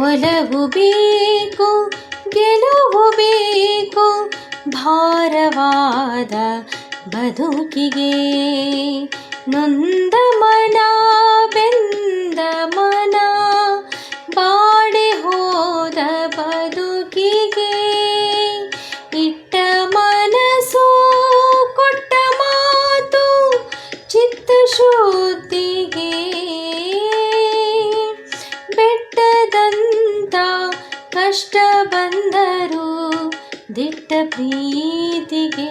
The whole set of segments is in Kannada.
ಒಲವು ಬೇಕು ಗೆಲುವು ಬೇಕು ಭಾರವಾದ ಬದುಕಿಗೆ ನೊಂದ ಮನ, ಬೆಂದ ಮನ, ಬಾಡಿ ಹೋದ ಬದುಕಿಗೆ ಇಟ್ಟ ಮನಸ್ಸು, ಕೊಟ್ಟ ಮಾತು, ಚಿತ್ತ ಶುದ್ಧಿಗೆ ಬೆಟ್ಟದಂತ ಕಷ್ಟ ಬಂದರು ದಿಟ್ಟ ಪ್ರೀತಿಗೆ.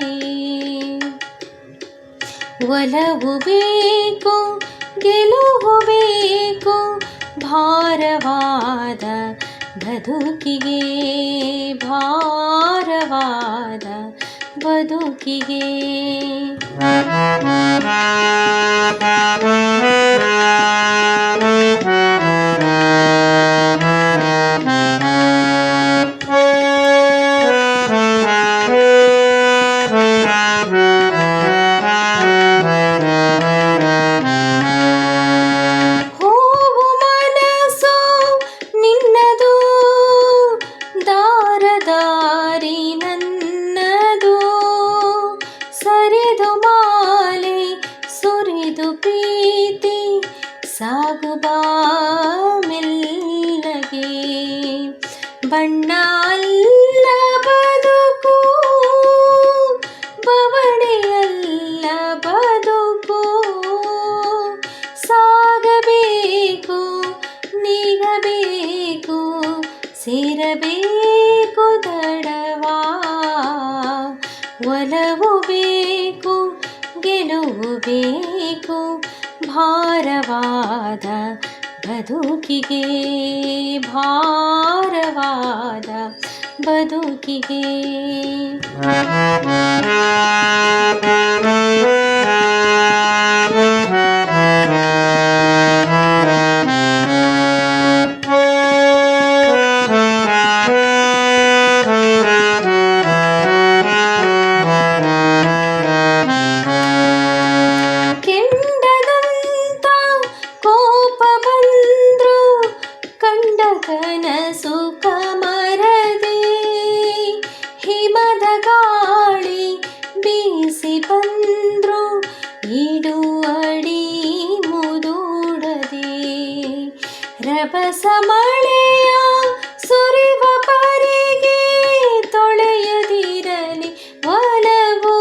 ಒಲವು ಬೇಕು ಗೆಲುವು ಬೇಕು ಭಾರವಾದ ಬದುಕಿಗೆ ಭಾರವಾದ ಬದುಕಿಗೆ. ಹೂವು ನೀಗಬೇಕು ಸೇರಬೇಕು ದಡವಾ. ಒಲವು ಬೇಕು ಗೆಲುವು ಬೇಕು ಭಾರವಾದ ಬದುಕಿಗೆ ಭಾರವಾದ ಬದುಕಿಗೆ. ಬಂದ್ರು ಇಡು ಅಡಿ ಮುದುಡದೆ. ರಭಸ ಮಳೆಯ ಸುರಿವ ಪರಿಗೆ ತೊಳೆಯದಿರಲಿ ಒಲವು.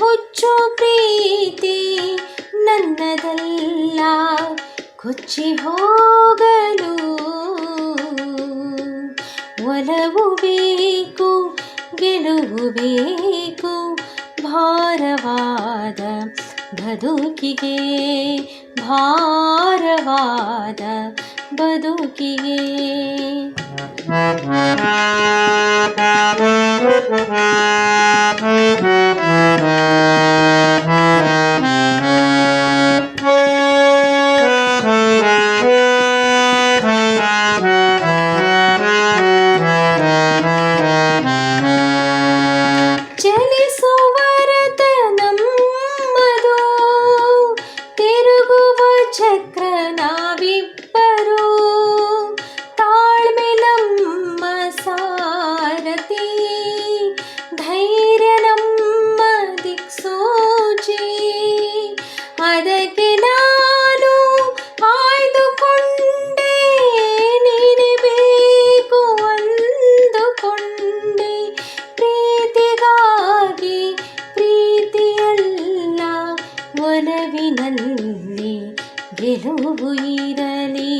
ಹುಚ್ಚು ಪ್ರೀತಿ ನನ್ನದಲ್ಲ, ಕೊಚ್ಚಿ ಹೋಗಲು. ಒಲವು ಬೇಕು, ಗೆಲುವು ಬೇಕು. ಭಾರವಾದ ಬದುಕಿಗೆ ಭಾರವಾದ ಬದುಕಿಗೆ. ಗೆಲುವು ಇರಲಿ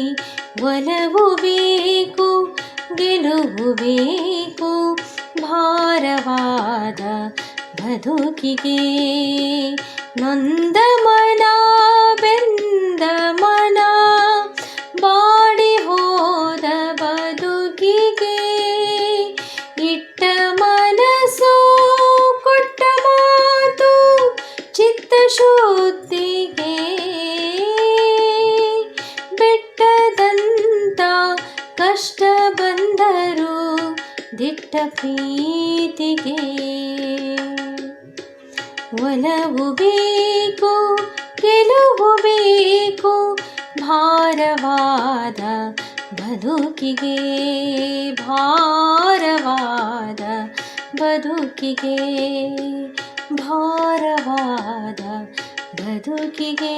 ಒಲವು ಬೇಕು ಗೆಲುವು ಬೇಕು ಭಾರವಾದ ಬದುಕಿಗೆ ನೊಂದ ಮನ ಬೆಂದ ದಿಟ್ಟ ಪ್ರೀತಿಗೆ ಒಲವು ಬೇಕು ಗೆಲುವು ಬೇಕು ಭಾರವಾದ ಬದುಕಿಗೆ ಭಾರವಾದ ಬದುಕಿಗೆ ಭಾರವಾದ ಬದುಕಿಗೆ.